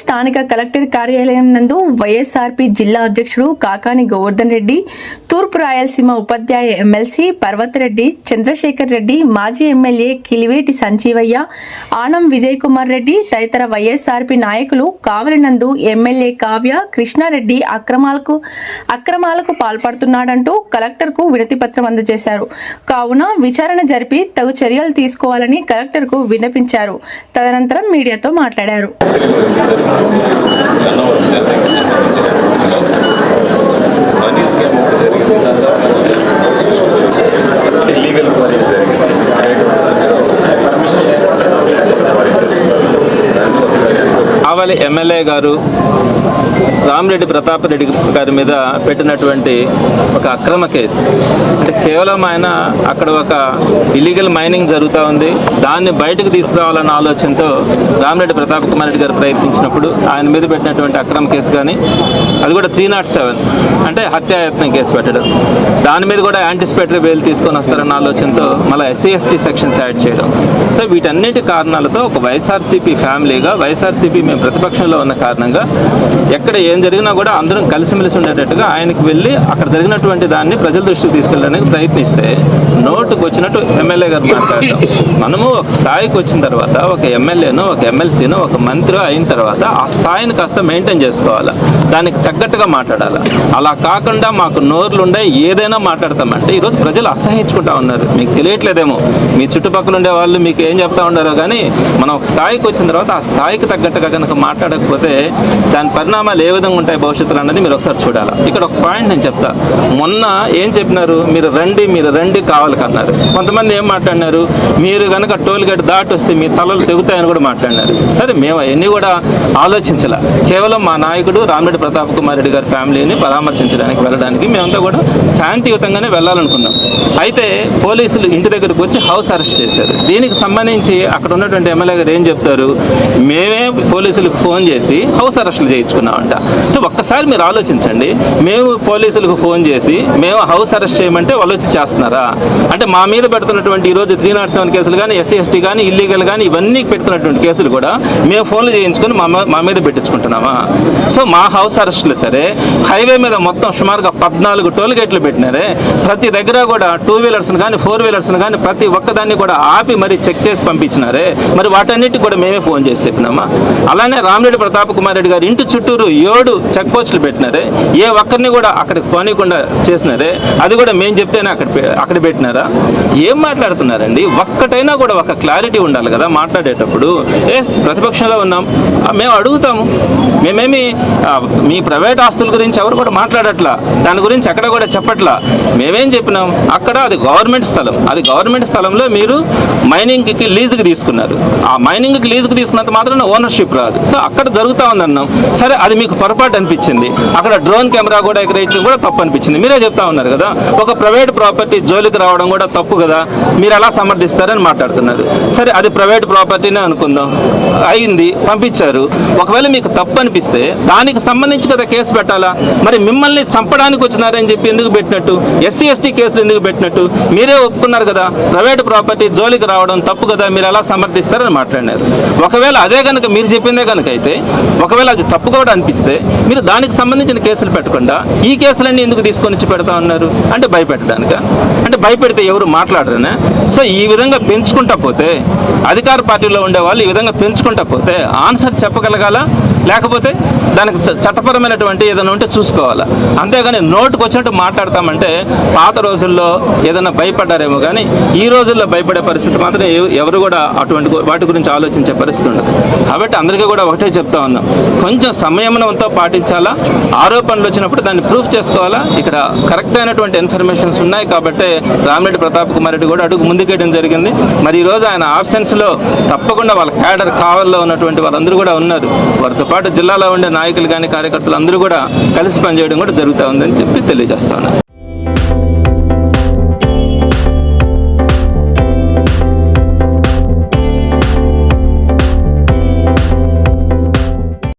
స్థానిక కలెక్టర్ కార్యాలయం నందు వైఎస్ఆర్పీ జిల్లా అధ్యక్షుడు కాకాని గోవర్ధన్ రెడ్డి తూర్పు రాయలసీమ ఉపాధ్యాయ ఎమ్మెల్సీ పర్వతరెడ్డి చంద్రశేఖర్ రెడ్డి మాజీ ఎమ్మెల్యే కిలివేటి సంజీవయ్య ఆనం విజయ్ కుమార్ రెడ్డి తదితర వైఎస్ఆర్పీ నాయకులు కావలినందు ఎమ్మెల్యే కావ్య కృష్ణారెడ్డి అక్రమాలకు అక్రమాలకు పాల్పడుతున్నాడంటూ కలెక్టర్కు వినతి పత్రం అందజేశారు. కావున విచారణ జరిపి తగు చర్యలు తీసుకోవాలని కలెక్టర్కు విన్నపించారు. తదనంతరం మీడియాతో మాట్లాడారు. మనీ కావలి ఎమ్మెల్యే గారు రామిరెడ్డి ప్రతాప్ రెడ్డి గారి మీద పెట్టినటువంటి ఒక అక్రమ కేసు. అంటే కేవలం ఆయన అక్కడ ఒక ఇల్లీగల్ మైనింగ్ జరుగుతూ ఉంది. దాన్ని బయటకు తీసుకురావాలన్న ఆలోచనతో రామిరెడ్డి ప్రతాప్ కుమార్ రెడ్డి గారు ప్రయత్నించినప్పుడు ఆయన మీద పెట్టినటువంటి అక్రమ కేసు కానీ అది కూడా త్రీ నాట్ సెవెన్ అంటే హత్యాయత్నం కేసు పెట్టడం. దాని మీద కూడా యాంటిసిపేటరీ బెయిల్ తీసుకొని వస్తారన్న ఆలోచనతో మళ్ళీ ఎస్సీ ఎస్టీ సెక్షన్స్ యాడ్ చేయడం. సో వీటన్నిటి కారణాలతో ఒక వైఎస్ఆర్సీపీ ఫ్యామిలీగా వైఎస్ఆర్సీపీ మేము ప్రతిపక్షంలో ఉన్న కారణంగా ఎక్కడ ఏం జరిగినా కూడా అందరం కలిసిమెలిసి ఉండేటట్టుగా ఆయనకు వెళ్ళి అక్కడ జరిగినటువంటి దాన్ని ప్రజల దృష్టికి తీసుకెళ్ళడానికి ప్రయత్నిస్తే నోటుకు వచ్చినట్టు ఎమ్మెల్యే గారు మాట్లాడడం. మనము ఒక స్థాయికి వచ్చిన తర్వాత ఒక ఎమ్మెల్యేను ఒక ఎమ్మెల్సీను ఒక మంత్రి అయిన తర్వాత ఆ స్థాయిని కాస్త మెయింటైన్ చేసుకోవాలి? దానికి తగ్గట్టుగా మాట్లాడాలి? అలా కాకుండా మాకు నోర్లు ఉండే ఏదైనా మాట్లాడతామంటే ఈరోజు ప్రజలు అసహించుకుంటా ఉన్నారు. మీకు తెలియట్లేదేమో. మీ చుట్టుపక్కల ఉండే వాళ్ళు మీకు ఏం చెప్తా ఉన్నారో కానీ మనం ఒక స్థాయికి వచ్చిన తర్వాత ఆ స్థాయికి తగ్గట్టుగా కనుక మాట్లాడకపోతే దాని పరిణామాలు ఏ విధంగా ఉంటాయి భవిష్యత్తులో అన్నది మీరు ఒకసారి చూడాలి. ఇక్కడ ఒక పాయింట్ నేను చెప్తా. మొన్న ఏం చెప్పినారు? మీరు రండి మీరు రండి కావాలి కన్నారు కొంతమంది ఏం మాట్లాడినారు? మీరు కనుక టోల్ గేట్ దాటి వస్తే మీ తలలు తెగుతాయని కూడా మాట్లాడినారు. సరే మేము అవన్నీ కూడా ఆలోచించాల. కేవలం మా నాయకుడు రామిరెడ్డి ప్రతాప్ కుమార్ రెడ్డి గారి ఫ్యామిలీని పరామర్శించడానికి వెళ్ళడానికి మేమంతా కూడా శాంతియుతంగానే వెళ్ళాలనుకున్నాం. అయితే పోలీసులు ఇంటి దగ్గరకు వచ్చి హౌస్ అరెస్ట్ చేశారు. దీనికి సంబంధించి అక్కడ ఉన్నటువంటి ఎమ్మెల్యే గారు ఏం చెప్తారు? మేమే పోలీసులకు ఫోన్ చేసి హౌస్ అరెస్టులు చేయించుకున్నామంట. అంటే ఒక్కసారి మీరు ఆలోచించండి. మేము పోలీసులకు ఫోన్ చేసి మేము హౌస్ అరెస్ట్ చేయమంటే వాళ్ళు వచ్చి చేస్తున్నారా? అంటే మా మీద పెడుతున్నటువంటి ఈరోజు త్రీ నాట్ సెవెన్ కేసులు కానీ ఎస్సీ ఎస్టీ కానీ ఇల్లీగల్ కానీ ఇవన్నీ పెడుతున్నటువంటి కేసులు కూడా మేము ఫోన్లు చేయించుకొని మా మా- మీద పెట్టించుకుంటున్నామా? సో మా హౌస్ అరెస్టులు సరే హైవే మీద మొత్తం సుమారుగా పద్నాలుగు టోల్ గేట్లు పెట్టినారే ప్రతి దగ్గర కూడా టూ వీలర్స్ని కానీ ఫోర్ వీలర్స్ని కానీ ప్రతి ఒక్కదాన్ని కూడా ఆపి మరి చెక్ చేసి పంపించినారే మరి వాటన్నిటికి కూడా మేమే ఫోన్ చేసి చెప్పినామా? అలానే రామిరెడ్డి ప్రతాప్ కుమార్ రెడ్డి గారు ఇంటి చుట్టూరు ఏడు చెక్ పోస్టులు పెట్టినారే. ఏ ఒక్కరిని కూడా అక్కడికి పోనీయకుండా చేసినారే. అది కూడా మేము చెప్తేనే అక్కడ అక్కడ పెట్టినారా? ఏం మాట్లాడుతున్నారండి? ఒక్కటైనా కూడా ఒక క్లారిటీ ఉండాలి కదా మాట్లాడేటప్పుడు. ఎస్ ప్రతిపక్షంలో ఉన్నాం. మేము అడుగుతాము. మేమేమి మీ ప్రైవేట్ ఆస్తుల గురించి ఎవరు కూడా మాట్లాడట్లా. దాని గురించి ఎక్కడ కూడా చెప్పట్లా. మేమేం చెప్పినాం? అక్కడ అది గవర్నమెంట్ స్థలం. అది గవర్నమెంట్ స్థలంలో మీరు మైనింగ్కి లీజుకి తీసుకున్నారు. ఆ మైనింగ్కి లీజుకి తీసుకున్నంత మాత్రం ఓనర్షిప్ రాదు. సో అక్కడ జరుగుతూ ఉందన్నాం. సరే అది మీకు పొరపాటు అనిపించింది. అక్కడ డ్రోన్ కెమెరా కూడా ఎగరేయడం కూడా తప్పు అనిపించింది మీరే చెప్తా ఉన్నారు కదా. ఒక ప్రైవేట్ ప్రాపర్టీ జోలికి రావడం కూడా తప్పు కదా. మీరు ఎలా సమర్థిస్తారని మాట్లాడుతున్నారు. సరే అది ప్రైవేట్ ప్రాపర్టీనే అనుకుందాం. అయింది పంపించారు. ఒకవేళ మీకు తప్పు అనిపిస్తే దానికి సంబంధించి కదా కేసు పెట్టాలా? మరి మిమ్మల్ని చంపడానికి వచ్చినారని చెప్పి ఎందుకు పెట్టినట్టు? ఎస్సీ ఎస్టీ కేసులు ఎందుకు పెట్టినట్టు? మీరే ఒప్పుకున్నారు కదా. ప్రైవేట్ ప్రాపర్టీ జోలికి రావడం తప్పు కదా. మీరు ఎలా సమర్థిస్తారని మాట్లాడినారు. ఒకవేళ అదే కనుక మీరు చెప్పిందే కనుకైతే ఒకవేళ అది తప్పు కూడా అనిపిస్తే మీరు దానికి సంబంధించిన కేసులు పెట్టకుండా ఈ కేసులన్నీ ఎందుకు తీసుకొని వచ్చి పెడతా ఉన్నారు? అంటే భయపెట్టడానిక? అంటే భయపెడితే ఎవరు మాట్లాడరనే? సో ఈ విధంగా పెంచుకుంటా పోతే అధికార పార్టీలో ఉండే వాళ్ళు ఈ విధంగా పెంచుకుంటా పోతే ఆన్సర్ చెప్పగలగాల? లేకపోతే దానికి చ- చట్టపరమైనటువంటి ఏదైనా ఉంటే చూసుకోవాలా? అంతేగాని నోటుకు వచ్చినట్టు మాట్లాడతామంటే పాత రోజుల్లో ఏదైనా భయపడ్డారేమో కానీ ఈ రోజుల్లో భయపడే పరిస్థితి మాత్రం ఎవరు కూడా అటువంటి వాటి గురించి ఆలోచించే పరిస్థితి ఉండదు. కాబట్టి అందరికీ కూడా ఒకటే చెప్తా ఉన్నాం. కొంచెం సంయమనంతో పాటించాలా? ఆరోపణలు వచ్చినప్పుడు దాన్ని ప్రూఫ్ చేసుకోవాలా? ఇక్కడ కరెక్ట్ అయినటువంటి ఇన్ఫర్మేషన్స్ ఉన్నాయి కాబట్టి రామిరెడ్డి ప్రతాప్ కుమార్ రెడ్డి కూడా అడుగు ముందుకేయడం జరిగింది. మరి ఈరోజు రోజు ఆయన ఆబ్సెన్స్లో తప్పకుండా వాళ్ళ క్యాడర్ కావల్లో ఉన్నటువంటి వాళ్ళందరూ కూడా ఉన్నారు. వారితో పాటు జిల్లాలో ఉండే నాయకులు కానీ కార్యకర్తలు అందరూ కూడా కలిసి పనిచేయడం కూడా జరుగుతూ ఉందని చెప్పి తెలియజేస్తా